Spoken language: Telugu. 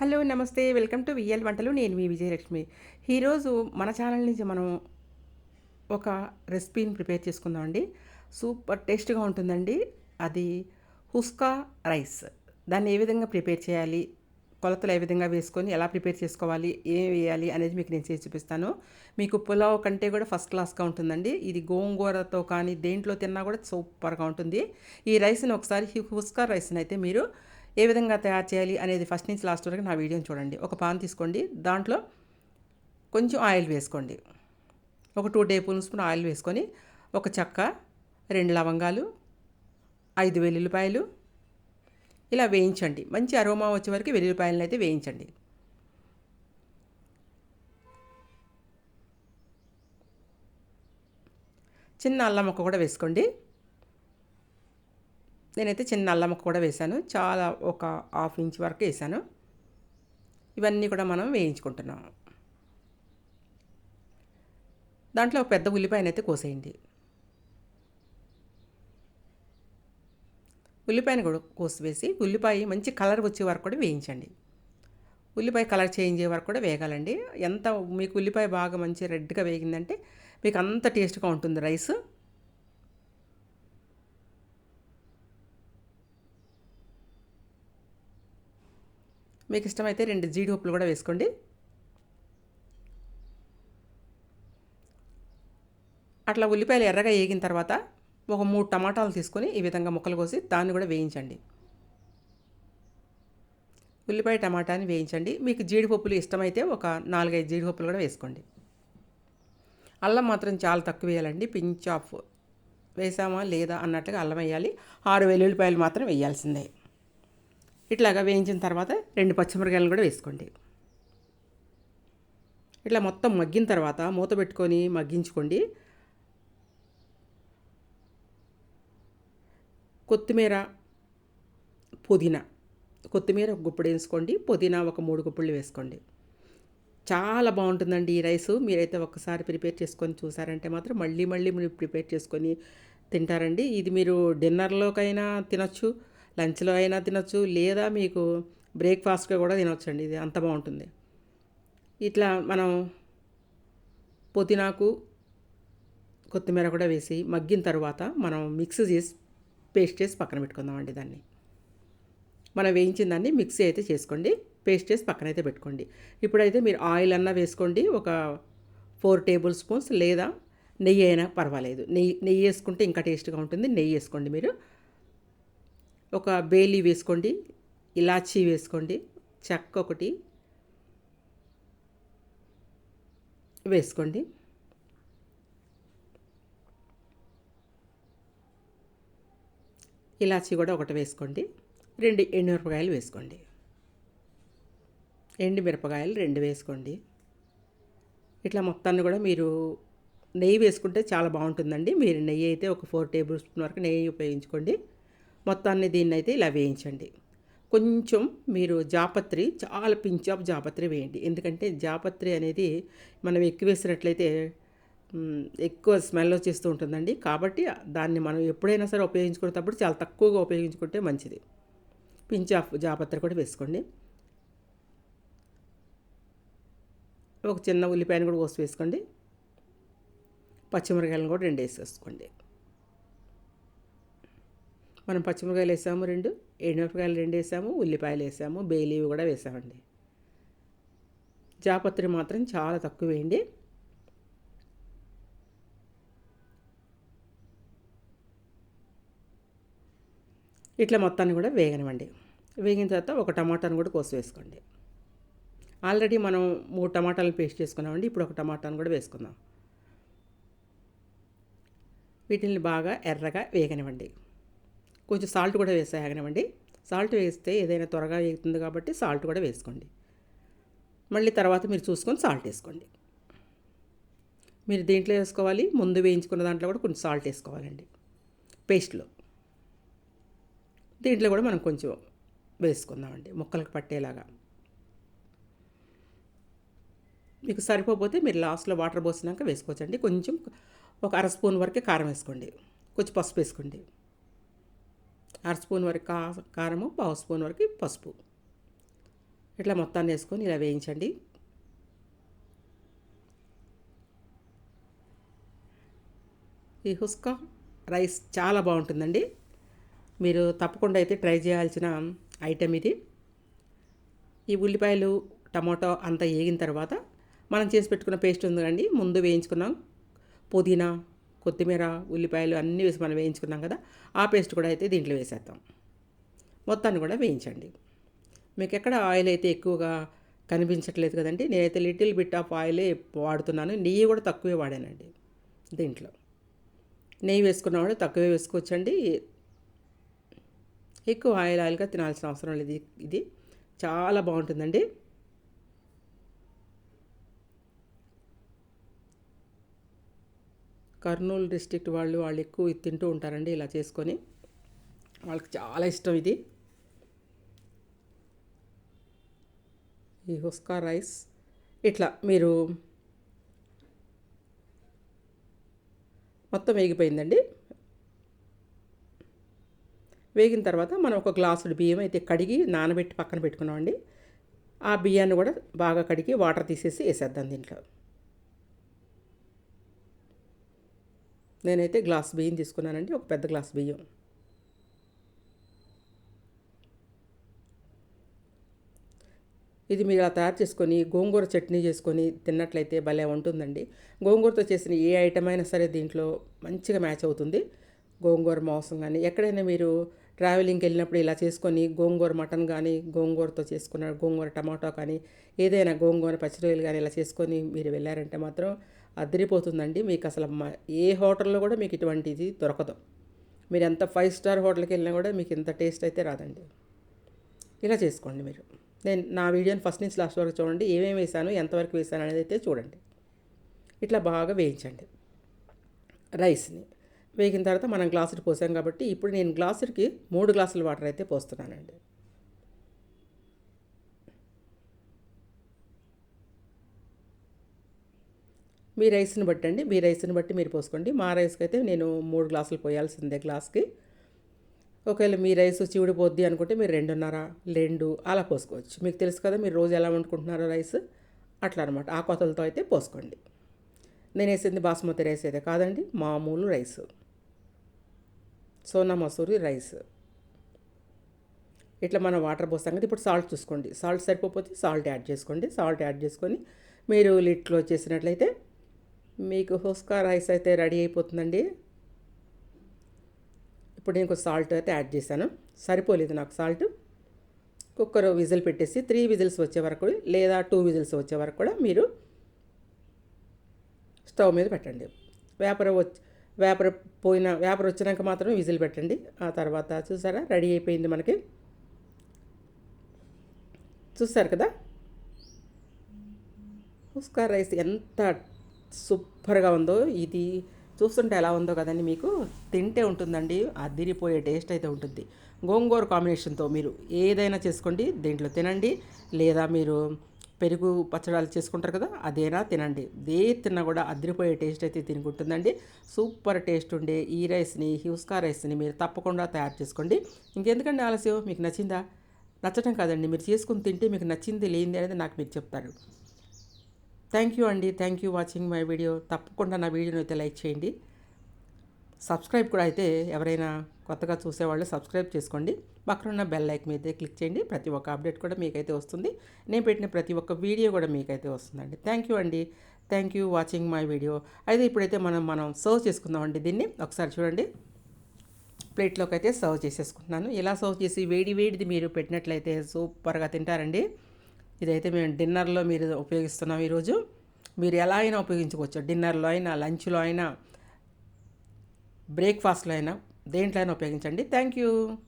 హలో నమస్తే. వెల్కమ్ టు విఎల్ వంటలు. నేను మీ విజయలక్ష్మి. ఈరోజు మన ఛానల్ నుంచి మనం ఒక రెసిపీని ప్రిపేర్ చేసుకుందామండి. సూపర్ టేస్ట్గా ఉంటుందండి. అది హుస్కా రైస్. దాన్ని ఏ విధంగా ప్రిపేర్ చేయాలి? కొలతలు ఏ విధంగా వేసుకొని ఎలా ప్రిపేర్ చేసుకోవాలి? ఏం వేయాలి అనేది మీకు నేను చేసి చూపిస్తాను. మీకు పులావ్ కంటే కూడా ఫస్ట్ క్లాస్గా ఉంటుందండి. ఇది గోంగూరతో కానీ దేంట్లో తిన్నా కూడా సూపర్గా ఉంటుంది. ఈ రైస్ని ఒకసారి హుస్కా రైస్ని అయితే మీరు ఏ విధంగా తయారు చేయాలి అనేది ఫస్ట్ నుంచి లాస్ట్ వరకు నా వీడియోని చూడండి. ఒక పాన్ తీసుకోండి. దాంట్లో కొంచెం ఆయిల్ వేసుకోండి. ఒక టూ టేబుల్ స్పూన్ ఆయిల్ వేసుకొని ఒక చెక్క రెండు లవంగాలు ఐదు వెల్లుల్లిపాయలు ఇలా వేయించండి. మంచి అరోమా వచ్చే వరకు వెల్లుల్లిపాయలను అయితే వేయించండి. చిన్న అల్లం ముక్క కూడా వేసుకోండి. నేనైతే చిన్న అల్లం కూడా వేశాను. చాలా ఒక హాఫ్ ఇంచ్ వరకు వేసాను ఇవన్నీ కూడా మనం వేయించుకుంటున్నాం దాంట్లో ఒక పెద్ద ఉల్లిపాయనైతే కోసేయండి. ఉల్లిపాయను కూడా కోసివేసి ఉల్లిపాయ మంచి కలర్ వచ్చే వరకు కూడా వేయించండి. ఉల్లిపాయ కలర్ చేంజ్ అయ్యే వరకు కూడా వేగాలండి. ఎంత మీకు ఉల్లిపాయ బాగా మంచి రెడ్గా వేగిందంటే మీకు అంత టేస్ట్గా ఉంటుంది రైస్. మీకు ఇష్టమైతే రెండు జీడిపప్పులు కూడా వేసుకోండి. అట్లా ఉల్లిపాయలు ఎర్రగా వేగిన తర్వాత ఒక మూడు టమాటాలు తీసుకొని ఈ విధంగా ముక్కలు కోసి దాన్ని కూడా వేయించండి. ఉల్లిపాయ టమాటాని వేయించండి. మీకు జీడిపప్పులు ఇష్టమైతే ఒక నాలుగైదు జీడిపప్పులు కూడా వేసుకోండి. అల్లం మాత్రం చాలా తక్కువ వేయాలండి. పించ్ ఆఫ్ వేసామా లేదా అన్నట్టుగా అల్లం వేయాలి. ఆరు వెల్లుల్లిపాయలు మాత్రం వేయాల్సిందే. ఇట్లాగా వేయించిన తర్వాత రెండు పచ్చిమిరకాయలు కూడా వేసుకోండి. ఇట్లా మొత్తం మగ్గిన తర్వాత మూత పెట్టుకొని మగ్గించుకోండి. కొత్తిమీర పుదీనా. కొత్తిమీర ఒక గుప్పుడు వేసుకోండి పుదీనా ఒక మూడు గుప్పుళ్ళు వేసుకోండి. చాలా బాగుంటుందండి ఈ రైసు. మీరైతే ఒకసారి ప్రిపేర్ చేసుకొని చూసారంటే మాత్రం మళ్ళీ మళ్ళీ మీరు ప్రిపేర్ చేసుకొని తింటారండి. ఇది మీరు డిన్నర్లోకైనా తినొచ్చు. లంచ్లో అయినా తినొచ్చు లేదా మీకు బ్రేక్ఫాస్ట్గా కూడా తినొచ్చండి. ఇది అంత బాగుంటుంది. ఇట్లా మనం పుదీనాకు కొత్తిమీర కూడా వేసి మగ్గిన తర్వాత మనం మిక్స్ చేసి పేస్ట్ చేసి పక్కన పెట్టుకుందామండి దాన్ని. మనం వేయించిన దాన్ని మిక్సీ అయితే చేసుకోండి పేస్ట్ చేసి పక్కన అయితే పెట్టుకోండి. ఇప్పుడైతే మీరు ఆయిల్ అన్నా వేసుకోండి ఒక ఫోర్ టేబుల్ స్పూన్స్ లేదా నెయ్యి అయినా పర్వాలేదు. నెయ్యి నెయ్యి వేసుకుంటే ఇంకా టేస్ట్గా ఉంటుంది. నెయ్యి వేసుకోండి మీరు. ఒక బేలీ వేసుకోండి ఇలాచీ వేసుకోండి చెక్క ఒకటి వేసుకోండి. ఇలాచీ కూడా ఒకటి వేసుకోండి రెండు ఎండుమిరపకాయలు వేసుకోండి. ఎండు మిరపకాయలు రెండు వేసుకోండి. ఇట్లా మొత్తాన్ని కూడా మీరు నెయ్యి వేసుకుంటే చాలా బాగుంటుందండి. మీరు నెయ్యి అయితే ఒక ఫోర్ టేబుల్ స్పూన్ వరకు నెయ్యి ఉపయోగించుకోండి. మొత్తాన్ని దీన్ని అయితే ఇలా వేయించండి. కొంచెం మీరు జాపత్రి చాలా పించ్ ఆఫ్ జాపత్రి వేయండి. ఎందుకంటే జాపత్రి అనేది మనం ఎక్కువ వేసినట్లయితే ఎక్కువ స్మెల్ వచ్చేస్తూ ఉంటుందండి. కాబట్టి దాన్ని మనం ఎప్పుడైనా సరే ఉపయోగించుకునేటప్పుడు చాలా తక్కువగా ఉపయోగించుకుంటే మంచిది. పించ్ ఆఫ్ జాపత్రి కూడా వేసుకోండి. ఒక చిన్న ఉల్లిపాయను కూడా కోసి వేసుకోండి. పచ్చిమిరకాయలను కూడా రెండు వేసేసుకోండి. మనం పచ్చిమిరకాయలు వేసాము రెండు ఎండుమిరపకాయలు రెండు వేసాము ఉల్లిపాయలు వేసాము బేలీవి కూడా వేసామండి. జాపత్రి మాత్రం చాలా తక్కువ వేయండి. ఇట్లా మొత్తాన్ని కూడా వేగనివ్వండి. వేగిన తర్వాత ఒక టమాటాను కూడా కోసి వేసుకోండి ఆల్రెడీ మనం మూడు టమాటాలను పేస్ట్ చేసుకున్నామండి ఇప్పుడు ఒక టమాటాను కూడా వేసుకుందాం. వీటిని బాగా ఎర్రగా వేగనివ్వండి. కొంచెం సాల్ట్ కూడా వేసేయగనివ్వండి సాల్ట్ వేస్తే ఏదైనా త్వరగా వేగుతుంది కాబట్టి సాల్ట్ కూడా వేసుకోండి. మళ్ళీ తర్వాత మీరు చూసుకొని సాల్ట్ వేసుకోండి. మీరు దీంట్లో వేసుకోవాలి ముందు వేయించుకున్న దాంట్లో కూడా కొంచెం సాల్ట్ వేసుకోవాలండి. పేస్ట్లో. దీంట్లో కూడా మనం కొంచెం వేసుకుందామండి ముక్కలకు పట్టేలాగా. మీకు సరిపోతే మీరు లాస్ట్లో వాటర్ పోసినాక వేసుకోవచ్చండి. కొంచెం ఒక అర స్పూన్ వరకే కారం వేసుకోండి. కొంచెం పసుపు వేసుకోండి. అర స్పూన్ వరకు కా కారము పావు స్పూన్ వరకు పసుపు. ఇట్లా మొత్తాన్ని వేసుకొని ఇలా వేయించండి. ఈ హుస్కా రైస్ చాలా బాగుంటుందండి. మీరు తప్పకుండా అయితే ట్రై చేయాల్సిన ఐటెం ఇది. ఈ ఉల్లిపాయలు టమాటో అంతా వేగిన తర్వాత మనం చేసి పెట్టుకున్న పేస్ట్ ఉంది కండి ముందు వేయించుకున్నాం పుదీనా కొత్తిమీర ఉల్లిపాయలు అన్నీ వేసి మనం వేయించుకున్నాం కదా ఆ పేస్ట్ కూడా అయితే దీంట్లో వేసేద్దాం. మొత్తాన్ని కూడా వేయించండి. మీకు ఎక్కడ ఆయిల్ అయితే ఎక్కువగా కనిపించట్లేదు కదండి నేనైతే లిటిల్ బిట్ ఆఫ్ ఆయిలే వాడుతున్నాను నెయ్యి కూడా తక్కువే వాడానండి దీంట్లో. నెయ్యి వేసుకున్నవాడు తక్కువే వేసుకోవచ్చండి. ఎక్కువ ఆయిల్ ఆయిల్గా తినాల్సిన అవసరం లేదు ఇది. చాలా బాగుంటుందండి. కర్నూలు డిస్ట్రిక్ట్ వాళ్ళు వాళ్ళు ఎక్కువ ఇది తింటూ ఉంటారండి ఇలా చేసుకొని. వాళ్ళకి చాలా ఇష్టం ఇది. ఈ హుస్కా రైస్. ఇట్లా మీరు మొత్తం వేగిపోయిందండి. వేగిన తర్వాత మనం ఒక గ్లాసుడు బియ్యం అయితే కడిగి నానబెట్టి పక్కన పెట్టుకున్నామండి. ఆ బియ్యాన్ని కూడా బాగా కడిగి వాటర్ తీసేసి వేసేద్దాం దీంట్లో. నేనైతే గ్లాస్ బియ్యం తీసుకున్నానండి ఒక పెద్ద గ్లాస్ బియ్యం. ఇది మీరు ఇలా తయారు చేసుకొని గోంగూర చట్నీ చేసుకొని తిన్నట్లయితే భలే ఉంటుందండి. గోంగూరతో చేసిన ఏ ఐటమ్ అయినా సరే దీంట్లో మంచిగా మ్యాచ్ అవుతుంది. గోంగూర మాంసం కానీ ఎక్కడైనా మీరు ట్రావెలింగ్కి వెళ్ళినప్పుడు ఇలా చేసుకొని గోంగూర మటన్ కానీ గోంగూరతో చేసుకున్న గోంగూర టమాటో కానీ ఏదైనా గోంగూర పచ్చిరొయ్యలు కానీ ఇలా చేసుకొని మీరు వెళ్ళారంటే మాత్రం అదిరిపోతుందండి. మీకు అసలు ఏ హోటల్లో కూడా మీకు ఇటువంటిది దొరకదు. మీరు ఎంత ఫైవ్ స్టార్ హోటల్కి వెళ్ళినా కూడా మీకు ఇంత టేస్ట్ అయితే రాదండి. ఇలా చేసుకోండి మీరు. నేను నా వీడియోని ఫస్ట్ నుంచి లాస్ట్ వరకు చూడండి. ఏమేమి వేసాను ఎంతవరకు వేసాను అనేది అయితే చూడండి. ఇట్లా బాగా వేయించండి. రైస్ని వేగిన తర్వాత మనం గ్లాసులు పోసాం కాబట్టి ఇప్పుడు నేను గ్లాసులకి మూడు గ్లాసుల వాటర్ అయితే పోస్తున్నానండి. మీ రైస్ని బట్టి అండి మీ రైస్ని బట్టి మీరు పోసుకోండి. మా రైస్కి అయితే నేను మూడు గ్లాసులు పోయాల్సిందే గ్లాస్కి. ఒకవేళ మీ రైస్ చివిడిపోద్ది అనుకుంటే మీరు రెండున్నర రెండు అలా పోసుకోవచ్చు. మీకు తెలుసు కదా మీరు రోజు ఎలా వండుకుంటున్నారో రైస్? అట్లా అనమాట. ఆ కొతలతో అయితే పోసుకోండి. నేను వేసింది బాస్మతి రైస్ అయితే కాదండి మామూలు రైస్. సోనా మసూరి రైస్. ఇట్లా మనం వాటర్ పోస్తాం కదా ఇప్పుడు సాల్ట్ చూసుకోండి. సాల్ట్ సరిపోతే సాల్ట్ యాడ్ చేసుకోండి. సాల్ట్ యాడ్ చేసుకొని మీరు లిట్లో చేసినట్లయితే మీకు హుస్కా రైస్ అయితే రెడీ అయిపోతుందండి. ఇప్పుడు నేను కొంచెం సాల్ట్ అయితే యాడ్ చేశాను. సరిపోలేదు నాకు సాల్ట్. కుక్కర్ విజిల్ పెట్టేసి త్రీ విజిల్స్ వచ్చే వరకు లేదా టూ విజిల్స్ వచ్చే వరకు కూడా మీరు స్టవ్ మీద పెట్టండి. వేపర వచ్చి వేపర్ పోయిన వేపర్ వచ్చినాక మాత్రం విజిల్ పెట్టండి. ఆ తర్వాత చూసారా? రెడీ అయిపోయింది మనకి. చూసారు కదా? ఉస్కా రైస్ ఎంత సూపర్గా ఉందో ఇది చూస్తుంటే ఎలా ఉందో కదండి మీకు. తింటే ఉంటుందండి అదిరిపోయే టేస్ట్ అయితే ఉంటుంది. గోంగూర కాంబినేషన్తో మీరు ఏదైనా చేసుకోండి దీంట్లో తినండి. లేదా మీరు పెరుగు పచ్చడాలు చేసుకుంటారు కదా అదేనా తినండి. దే తిన్నా కూడా అదిరిపోయే టేస్ట్ అయితే తినుకుంటుందండి. సూపర్ టేస్ట్ ఉండే ఈ రైస్ని హ్యూస్కా రైస్ని మీరు తప్పకుండా తయారు చేసుకోండి. ఇంకెందుకండి ఆలస్యం? మీకు నచ్చిందా? నచ్చటం కాదండి. మీరు చేసుకుని తింటే మీకు నచ్చింది లేనిది అనేది నాకు మీరు చెప్తారు. థ్యాంక్ యూ అండి. Thank you watching my video తప్పకుండా నా వీడియోని అయితే లైక్ చేయండి. సబ్స్క్రైబ్ కూడా అయితే ఎవరైనా కొత్తగా చూసేవాళ్ళు సబ్స్క్రైబ్ చేసుకోండి. పక్కన ఉన్న బెల్ లైక్ మీద క్లిక్ చేయండి. ప్రతి ఒక్క అప్డేట్ కూడా మీకైతే వస్తుంది. నేను పెట్టిన ప్రతి ఒక్క వీడియో కూడా మీకైతే వస్తుందండి. థ్యాంక్ యూ అండి. Thank you watching my video అయితే ఇప్పుడైతే మనం మనం సర్వ్ చేసుకుందామండి దీన్ని. ఒకసారి చూడండి. ప్లేట్లోకి అయితే సర్వ్ చేసేసుకుంటున్నాను. ఇలా సర్వ్ చేసి వేడి వేడిది మీరు పెట్టినట్లయితే సూపర్గా తింటారండి. ఇదైతే మేము డిన్నర్లో మీరు ఉపయోగిస్తున్నాం ఈరోజు. మీరు ఎలా అయినా ఉపయోగించుకోవచ్చు. డిన్నర్లో అయినా లంచ్లో అయినా. బ్రేక్ఫాస్ట్లో అయినా దేంట్లో అయినా ఉపయోగించండి. Thank you